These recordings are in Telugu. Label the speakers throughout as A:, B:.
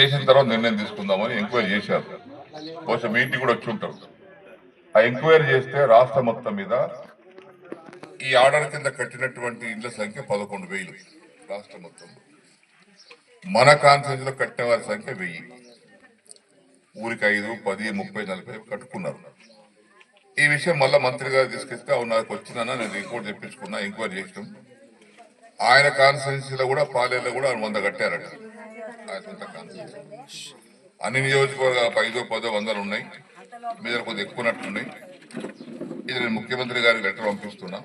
A: చేసిన తర్వాత నిర్ణయం తీసుకుందామని ఎంక్వైరీ చేశారు. బహుశా మీ ఇంటికి కూడా వచ్చి ఉంటారు. ఆ ఎంక్వైరీ చేస్తే రాష్ట్ర మొత్తం మీద ఈ ఆర్డర్ కింద కట్టినటువంటి ఇండ్ల సంఖ్య పదకొండు వేలు రాష్ట్ర మొత్తం. మన కాన్ఫరెన్స్లో కట్టిన వారి సంఖ్య వెయ్యి. ఊరికి ఐదు పది ముప్పై నలభై కట్టుకున్నారు. ఈ విషయం మళ్ళా మంత్రి గారు తీసుకొస్తే అవును నాకు వచ్చినా నేను రిపోర్ట్ తెప్పించుకున్నా ఎంక్వైరీ చేసినాం. ఆయన కాన్స్టిట్యున్సీలో కూడా పాలేలో కూడా వంద కట్టారట. ఆయన సొంత అన్ని నియోజకవర్గాలకు ఐదో పదో వందలు ఉన్నాయి. మీద కొద్దిగా ఎక్కువనట్టున్నాయి ఇది నేను ముఖ్యమంత్రి గారికి లెటర్ పంపిస్తున్నా.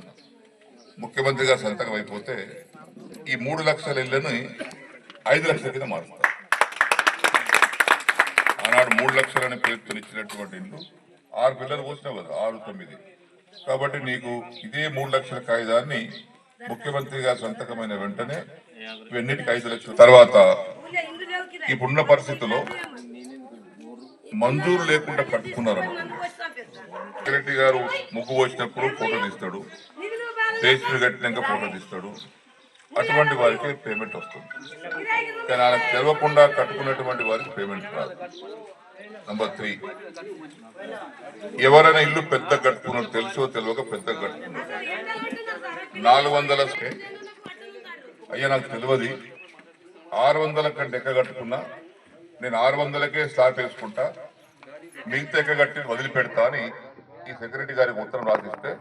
A: ముఖ్యమంత్రి గారు సంతకం అయిపోతే ఈ మూడు లక్షల ఇళ్ళను ఐదు లక్షల కింద మారుస్తారు ఆనాడు మూడు లక్షలని పేరుతో ఇచ్చినటువంటి ఇల్లు ఆరు పిల్లలు పోసినావు కదా ఆరు తొమ్మిది. కాబట్టి నీకు ఇదే మూడు లక్షల కాగితాన్ని ముఖ్యమంత్రి గారి సంతకమైన వెంటనే ఇవన్నిటికి ఐదు లక్షల. తర్వాత ఇప్పుడున్న పరిస్థితుల్లో మంజూరు లేకుండా కట్టుకున్నారు సెక్రటరీ గారు ముగ్గు వచ్చినప్పుడు ఫోటో తీస్తాడు. పేస్ట్రీ కట్టినాక ఫోటో తీస్తాడు. అటువంటి వారికి పేమెంట్ వస్తుంది. కానీ ఆయనకు తెలవకుండా కట్టుకున్నటువంటి వారికి పేమెంట్ రాదు. నంబర్ త్రీ ఎవరైనా ఇల్లు పెద్ద కట్టుకున్నారు తెలుసో తెలియక పెద్ద కట్టుకున్నారు. నాలుగు వందల అయ్యా నాకు తెలియదు. ఆరు వందల కంటే ఎక్కగట్టుకున్నా నేను ఆరు వందలకే స్టార్ట్ వేసుకుంటా మిగతా ఎక్కగట్టి వదిలిపెడతా అని ఈ సెక్రటరీ గారికి ఉత్తరం రాసిస్తే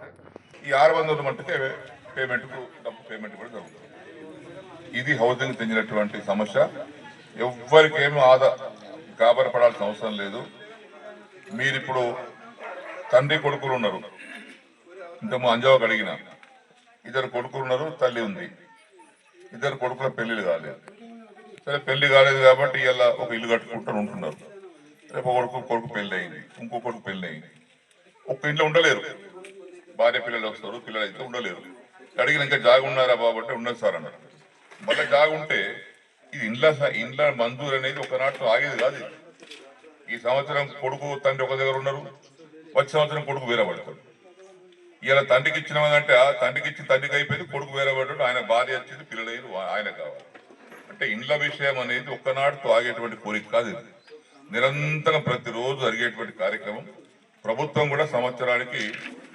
A: ఈ ఆరు వందల మట్టుకే పేమెంట్కు డబ్బు పేమెంట్ కూడా జరుగుతుంది. ఇది హౌసింగ్ చెందినటువంటి సమస్య. ఎవ్వరికేమీ ఆదా గాబరపడాల్సిన అవసరం లేదు. మీరిప్పుడు తండ్రి కొడుకులు ఉన్నారు. ఇంతకు అంజావకు అడిగిన ఇద్దరు కొడుకులు ఉన్నారు తల్లి ఉంది. ఇద్దరు కొడుకుల పెళ్ళిళ్ళు కాలేదు. సరే పెళ్ళి కాలేదు కాబట్టి ఇలా ఒక ఇల్లు కట్టుకుంటూ ఉంటున్నారు. రేపు కొడుకు కొడుకు పెళ్ళి అయింది ఇంకో కొడుకు పెళ్ళి అయింది ఒక్క ఇంట్లో ఉండలేరు. భార్య పిల్లలు వస్తారు పిల్లలు అయితే ఉండలేరు. అడిగిన ఇంకా జాగ ఉన్నారా బాబు అంటే ఉన్నది సార్ అన్నారు. మళ్ళీ జాగ ఉంటే ఇది ఇండ్ల స- ఇండ్ల మంజూరు అనేది ఒకనాటితో ఆగేది కాదు ఈ సంవత్సరం కొడుకు తండ్రి ఒక దగ్గర ఉన్నారు వచ్చే సంవత్సరం కొడుకు వేరే పడతాడు ఇలా తండ్రికి ఇచ్చినామంటే ఆ తండ్రికి ఇచ్చి తండ్రికి అయిపోయింది కొడుకు వేరే పడ్డాడు ఆయన భార్య వచ్చింది పిల్లలు ఆయన కావాలి. అంటే ఇండ్ల విషయం అనేది ఒక్కనాటితో ఆగేటువంటి కోరిక కాదు ఇది. నిరంతరం ప్రతిరోజు జరిగేటువంటి కార్యక్రమం. ప్రభుత్వం కూడా సంవత్సరానికి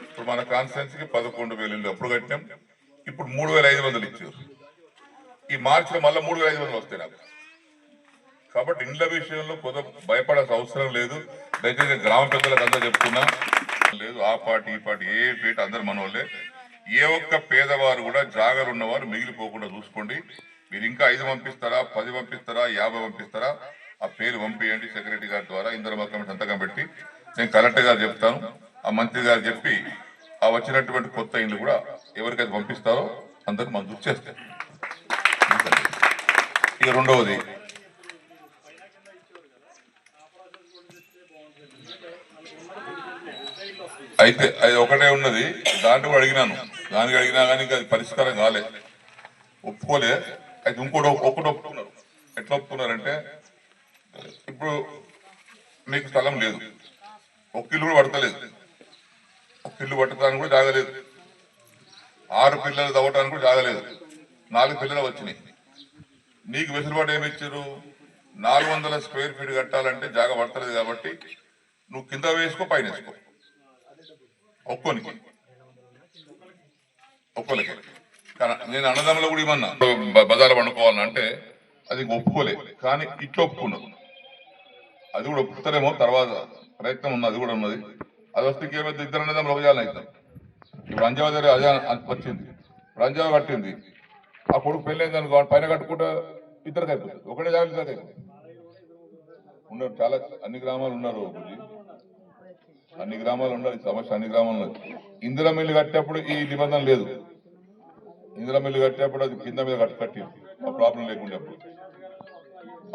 A: ఇప్పుడు మన కాన్స్టిట్యున్సీకి పదకొండు వేలు ఇల్లు అప్పుడు కట్టినాం ఇప్పుడు మూడు వేల ఐదు వందలు ఇచ్చారు. ఈ మార్చిలో మళ్ళీ మూడు వేల ఐదు వందలు వస్తాయి నాకు. కాబట్టి ఇండ్ల విషయంలో కొద్ది భయపడాల్సిన అవసరం లేదు. దయచేసి గ్రామ పెద్దలకు అందరూ చెప్తున్నా లేదు ఆ పార్టీ ఈ పార్టీ ఏ పేట అందరు మనోళ్ళే. ఏ ఒక్క పేదవారు కూడా జాగలు ఉన్నవారు మిగిలిపోకుండా చూసుకోండి. మీరు ఇంకా ఐదు పంపిస్తారా పది పంపిస్తారా యాభై పంపిస్తారా? ఆ పేరు పంపియండి సెక్రటరీ గారి ద్వారా. ఇందరమ్మ కమిటీ సంతకం పెట్టి నేను కలెక్టర్ గారు చెప్తాను. ఆ మంత్రి గారు చెప్పి ఆ వచ్చినటువంటి కొత్త ఇండ్లు కూడా ఎవరికైతే పంపిస్తారో అందరికి మంజూరు చేస్తారు ఇక రెండవది. అయితే అది ఒకటే ఉన్నది. దాంట్లో అడిగినాను. దానికి అడిగినా కానీ ఇంకా అది పరిష్కారం కాలే. ఒప్పుకోలే. అయితే ఇంకోటి ఒకటి ఒప్పుకున్నారు. ఎట్లా ఒప్పుకున్నారంటే ఇప్పుడు మీకు స్థలం లేదు. ఒక ఇల్లు కూడా పడతలేదు. ఒక ఇల్లు పట్టడానికి కూడా జాగలేదు ఆరు పిల్లలు తవ్వటానికి కూడా జాగలేదు నాలుగు పిల్లలు వచ్చినాయి. నీకు వెసులుబాటు ఏమి ఇచ్చారు? నాలుగు వందల స్క్వేర్ ఫీట్ కట్టాలంటే జాగ పడతలేదు కాబట్టి నువ్వు కింద వేసుకో పైన వేసుకో. ఒక్కోనికి. ఒక్కోలకి నేను అన్నదమ్ములు కూడా ఇవ్వన్నా బ- బజార్ పండుకోవాలంటే అది ఒప్పుకోలే. కానీ ఇట్లా ఒప్పుకున్నావు అది కూడా ఒప్పుతారేమో తర్వాత ప్రయత్నం ఉన్నది అది కూడా ఉన్నది. అది వస్తే ఇంకేమైతే ఇద్దరు అన్నదమ్ములు ఒక జాలని అవుతాం ఇప్పుడు అంజావ దగ్గర అజా వచ్చింది. ఇప్పుడు అంజావ కట్టింది. ఆ కొడుకు పెళ్ళైంది అనుకో పైన కట్టుకుంటే ఇద్దరికి అయిపోతుంది. ఒకటే జాగ్రత్త ఇద్దరికి అయిపోతుంది. ఉన్నారు చాలా అన్ని గ్రామాలు ఉన్నారు అన్ని గ్రామాలు ఉన్నారు సమస్య అన్ని గ్రామాలు ఉన్నది ఇందిరా మిల్లు కట్టేప్పుడు ఈ నిబంధన లేదు. ఇందిరా మిల్లు కట్టేప్పుడు అది కింద మీద కట్టి కట్టారు. ఆ ప్రాబ్లం లేకుండా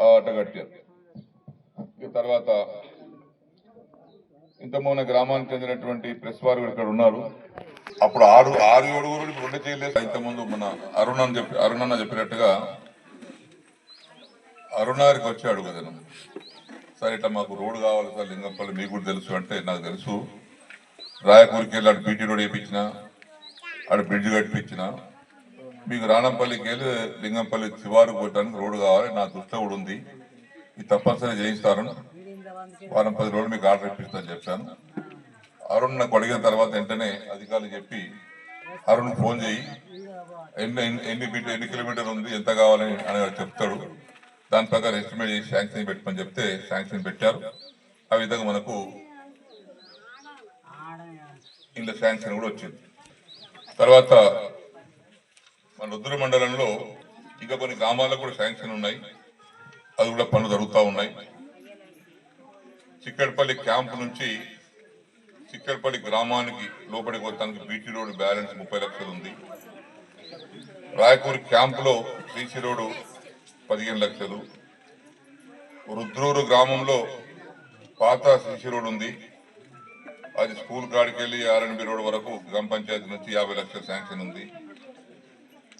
A: ఆ అట్ట కట్టారు. తర్వాత ఇంత మొన్న గ్రామానికి చెందినటువంటి ప్రెస్ వారు కూడా ఇక్కడ ఉన్నారు. అప్పుడు ఆరు ఆరు ఏడుగురు ఇప్పుడు ఉండే చేయలేదు ఇంత ముందు మన అరుణ్ అని చెప్పి అరుణ్ అన్న చెప్పినట్టుగా అరుణారికి వచ్చాడు కదా సార్ ఇట్లా మాకు రోడ్డు కావాలి సార్ లింగంపల్లి మీకు కూడా తెలుసు అంటే నాకు తెలుసు. రాయకూరికి వెళ్ళి అటు బీటీ రోడ్ వేయించిన అటు బ్రిడ్జ్ కట్టించిన. మీకు రాణంపల్లికి వెళ్ళి లింగంపల్లి శివారు పోయడానికి రోడ్డు కావాలి. నా దృష్టిలో కూడా ఉంది. ఇది తప్పనిసరి చేయిస్తారని వారం పది రోజులు మీకు ఆర్డర్ ఇప్పిస్తాను చెప్పాను. అరుణ్ నాకు అడిగిన తర్వాత వెంటనే అధికారులు చెప్పి అరుణ్ ఫోన్ చేయి. ఎన్ని ఎన్ని- ఎన్ని మీటర్ ఎన్ని కిలోమీటర్ ఉంది ఎంత కావాలని అని చెప్తాడు. దాని ప్రకారం ఎస్టిమేట్ చేసి శాంక్షన్ పెట్టమని చెప్తే శాంక్షన్ పెట్టారు. ఆ విధంగా మనకు ఇంత శాంక్షన్ కూడా వచ్చింది. తర్వాత మన రుద్ర మండలంలో ఇంకా కొన్ని గ్రామాలకు కూడా శాంక్షన్ ఉన్నాయి. అది కూడా పనులు జరుగుతూ ఉన్నాయి. చిక్కడపల్లి క్యాంప్ నుంచి చిక్కడపల్లి గ్రామానికి లోపలికి వస్తానికి బీటీ రోడ్ బ్యాలెన్స్ ముప్పై లక్షలు ఉంది. రాయపూర్ క్యాంపులో సీసీ రోడ్డు పదిహేను లక్షలు. రుద్రూరు గ్రామంలో పాత సీసీ రోడ్ ఉంది. అది స్కూల్ కాడికి వెళ్ళి ఆర్ఎన్బి రోడ్ వరకు గ్రామ పంచాయతీ నుంచి యాభై లక్షల శాంక్షన్ ఉంది.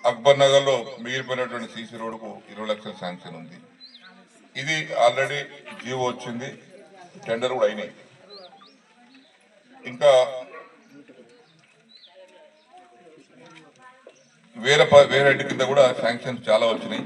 A: అక్బర్ నగర్లో మిగిలిపోయినటువంటి సీసీ రోడ్డుకు ఇరవై లక్షల శాంక్షన్ ఉంది. ఇది ఆల్రెడీ జీవో వచ్చింది. టెండర్ కూడా అయినాయి. ఇంకా వేరే ప- వేరే కింద కూడా శాంక్షన్స్ చాలా వచ్చినాయి.